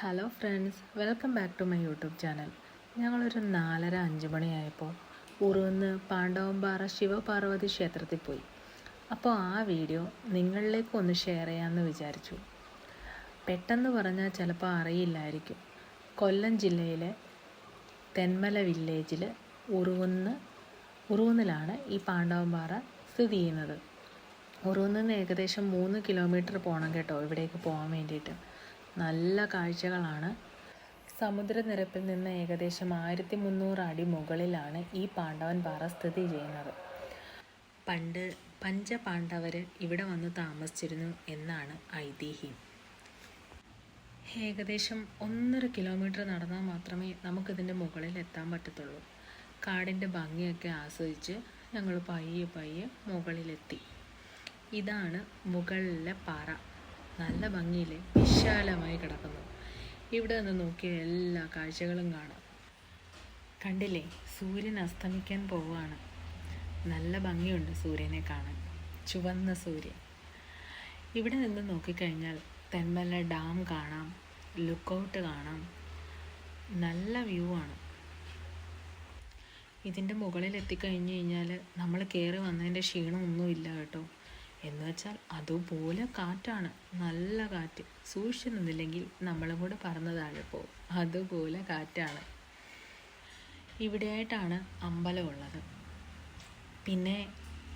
Hello friends welcome back to my YouTube channel ഞങ്ങളൊരു നാലര അഞ്ച് മണിയായപ്പോൾ ഉറുന്ന് പാണ്ഡവമ്പാറ ശിവപാർവതി ക്ഷേത്രത്തിൽ പോയി. അപ്പോൾ ആ വീഡിയോ നിങ്ങളിലേക്ക് ഒന്ന് ഷെയർ ചെയ്യാമെന്ന് വിചാരിച്ചു. പെട്ടെന്ന് പറഞ്ഞാൽ ചിലപ്പോൾ അറിയില്ലായിരിക്കും. കൊല്ലം ജില്ലയിലെ തെന്മല വില്ലേജിൽ ഉറുവുന്ന് ഉറുവുന്നിലാണ് ഈ പാണ്ഡവമ്പാറ സ്ഥിതി ചെയ്യുന്നത്. ഉറുവുന്നിൽ നിന്ന് ഏകദേശം മൂന്ന് കിലോമീറ്റർ പോകണം കേട്ടോ ഇവിടേക്ക് പോകാൻ വേണ്ടിയിട്ട്. നല്ല കാഴ്ചകളാണ്. സമുദ്രനിരപ്പിൽ നിന്ന് ഏകദേശം ആയിരത്തി മുന്നൂറ് അടി മുകളിലാണ് ഈ പാണ്ഡവൻ പാറ സ്ഥിതി ചെയ്യുന്നത്. പണ്ട് പഞ്ചപാണ്ഡവർ ഇവിടെ വന്ന് താമസിച്ചിരുന്നു എന്നാണ് ഐതിഹ്യം. ഏകദേശം ഒന്നര കിലോമീറ്റർ നടന്നാൽ മാത്രമേ നമുക്കിതിന്റെ മുകളിൽ എത്താൻ പറ്റത്തുള്ളൂ. കാടിന്റെ ഭംഗിയൊക്കെ ആസ്വദിച്ച് ഞങ്ങൾ പയ്യെ പയ്യെ മുകളിലെത്തി. ഇതാണ് മുകളിലെ പാറ. നല്ല ഭംഗിയിൽ വിശാലമായി കിടക്കുന്നു. ഇവിടെ നിന്ന് നോക്കിയ എല്ലാ കാഴ്ചകളും കാണാം. കണ്ടില്ലേ? സൂര്യൻ അസ്തമിക്കാൻ പോവുകയാണ്. നല്ല ഭംഗിയുണ്ട് സൂര്യനെ കാണാൻ. ചുവന്ന സൂര്യൻ. ഇവിടെ നിന്ന് നോക്കിക്കഴിഞ്ഞാൽ തെന്മല ഡാം കാണാം ലുക്കൗട്ട് കാണാം. നല്ല വ്യൂ ആണ്. ഇതിന്റെ മുകളിൽ എത്തിക്കഴിഞ്ഞ് കഴിഞ്ഞാൽ നമ്മൾ കയറി വന്നതിന്റെ ക്ഷീണമൊന്നുമില്ല കേട്ടോ. എന്ന് വെച്ചാൽ അതുപോലെ കാറ്റാണ്. നല്ല കാറ്റ്. സൂക്ഷിച്ചു നിന്നില്ലെങ്കിൽ നമ്മളും കൂടെ താഴെ പോകും. അതുപോലെ കാറ്റാണ്. ഇവിടെയായിട്ടാണ് അമ്പലമുള്ളത് പിന്നെ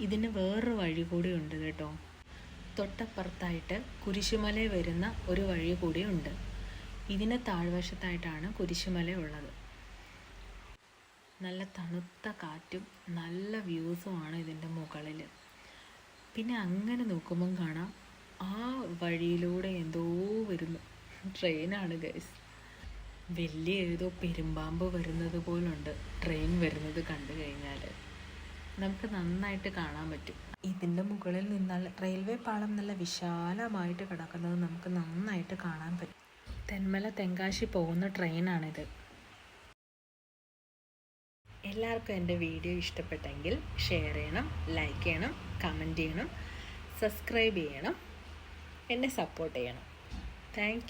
ഇതിന് വേറൊരു വഴി കൂടി ഉണ്ട് കേട്ടോ. തൊട്ടപ്പുറത്തായിട്ട് കുരിശുമല വരുന്ന ഒരു വഴി കൂടി ഉണ്ട്. ഇതിന് താഴ്വശത്തായിട്ടാണ് കുരിശുമല ഉള്ളത്. നല്ല തണുത്ത കാറ്റും നല്ല വ്യൂസുമാണ് ഇതിന്റെ മുകളിൽ പിന്നെ അങ്ങനെ നോക്കുമ്പം കാണാം ആ വഴിയിലൂടെ എന്തോ വരുന്നു. ട്രെയിനാണ് ഗൈസ് വലിയ ഏതോ പെരുമ്പാമ്പ് വരുന്നത് പോലുണ്ട്. ട്രെയിൻ വരുന്നത് കണ്ടു കഴിഞ്ഞാൽ നമുക്ക് നന്നായിട്ട് കാണാൻ പറ്റും. ഇതിന്റെ മുകളിൽ നിന്നാൽ റെയിൽവേ പാളം നല്ല വിശാലമായിട്ട് കിടക്കുന്നത് നമുക്ക് നന്നായിട്ട് കാണാൻ പറ്റും. തെന്മല തെങ്കാശി പോകുന്ന ട്രെയിനാണിത്. എല്ലാവർക്കും എന്റെ വീഡിയോ ഇഷ്ടപ്പെട്ടെങ്കിൽ ഷെയർ ചെയ്യണം ലൈക്ക് ചെയ്യണം കമന്റ് ചെയ്യണം സബ്സ്ക്രൈബ് ചെയ്യണം എന്നെ സപ്പോർട്ട് ചെയ്യണം. താങ്ക്